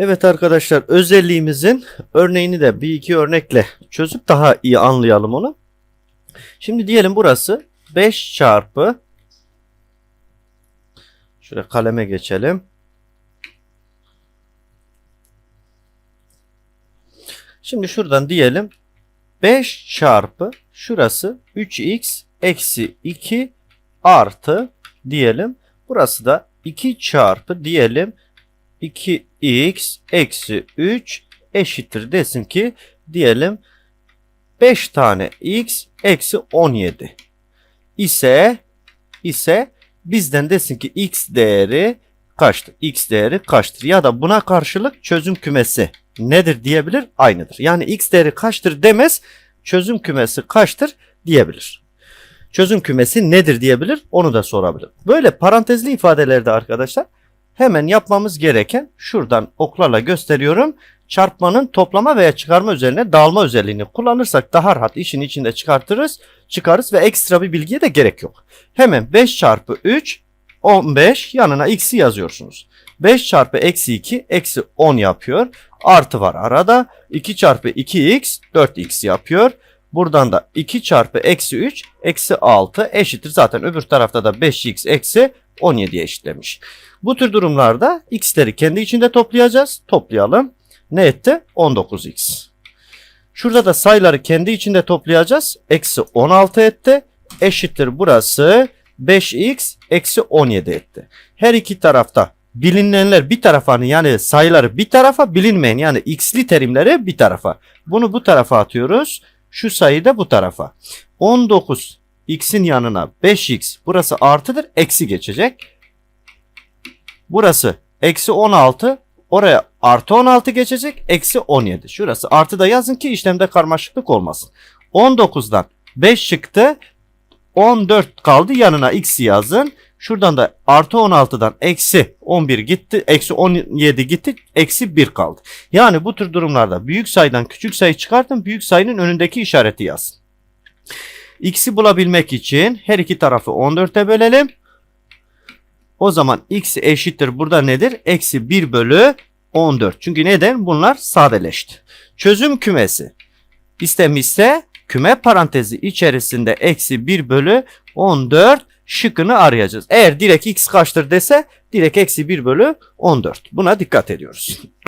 Evet arkadaşlar özelliğimizin örneğini de bir iki örnekle çözüp daha iyi anlayalım onu. Şimdi diyelim burası 5 çarpı şöyle kaleme geçelim. Şimdi şuradan diyelim 5 çarpı şurası 3x eksi 2 artı diyelim. Burası da 2 çarpı diyelim 2x eksi 3 eşittir desin ki diyelim 5 tane x eksi 17 ise ise bizden desin ki x değeri kaçtır? x değeri kaçtır? Ya da buna karşılık çözüm kümesi nedir diyebilir? Aynıdır. Yani x değeri kaçtır demez çözüm kümesi kaçtır diyebilir. Çözüm kümesi nedir diyebilir onu da sorabilir. Böyle parantezli ifadelerde arkadaşlar hemen yapmamız gereken şuradan oklarla gösteriyorum. Çarpmanın toplama veya çıkarma üzerine dağılma özelliğini kullanırsak daha rahat işin içinde çıkartırız, çıkarız ve ekstra bir bilgiye de gerek yok. Hemen 5 çarpı 3 15 yanına x'i yazıyorsunuz. 5 çarpı eksi 2 eksi 10 yapıyor. Artı var arada. 2 çarpı 2x 4x yapıyor. Buradan da 2 çarpı eksi 3 eksi 6 eşittir. Zaten öbür tarafta da 5x eksi 17'ye eşitlemiş. Bu tür durumlarda x'leri kendi içinde toplayacağız. Toplayalım. Ne etti? 19x. Şurada da sayıları kendi içinde toplayacağız. Eksi 16 etti. Eşittir burası 5x eksi 17 etti. Her iki tarafta bilinenler bir tarafa yani sayıları bir tarafa bilinmeyen yani x'li terimleri bir tarafa. Bunu bu tarafa atıyoruz. Şu sayı da bu tarafa. 19 x'in yanına 5x burası artıdır eksi geçecek. Burası eksi 16 oraya artı 16 geçecek eksi 17. Şurası artı da yazın ki işlemde karmaşıklık olmasın. 19'dan 5 çıktı 14 kaldı yanına x yazın. Şuradan da artı 16'dan eksi 11 gitti. Eksi 17 gitti. Eksi 1 kaldı. Yani bu tür durumlarda büyük sayıdan küçük sayı çıkartın. Büyük sayının önündeki işareti yazın. X'i bulabilmek için her iki tarafı 14'e bölelim. O zaman x eşittir burada nedir? Eksi 1 bölü 14. Çünkü neden? Bunlar sadeleşti. Çözüm kümesi istemişse küme parantezi içerisinde eksi 1 bölü 14 şıkkını arayacağız. Eğer direkt x kaçtır dese direkt eksi 1 bölü 14. Buna dikkat ediyoruz.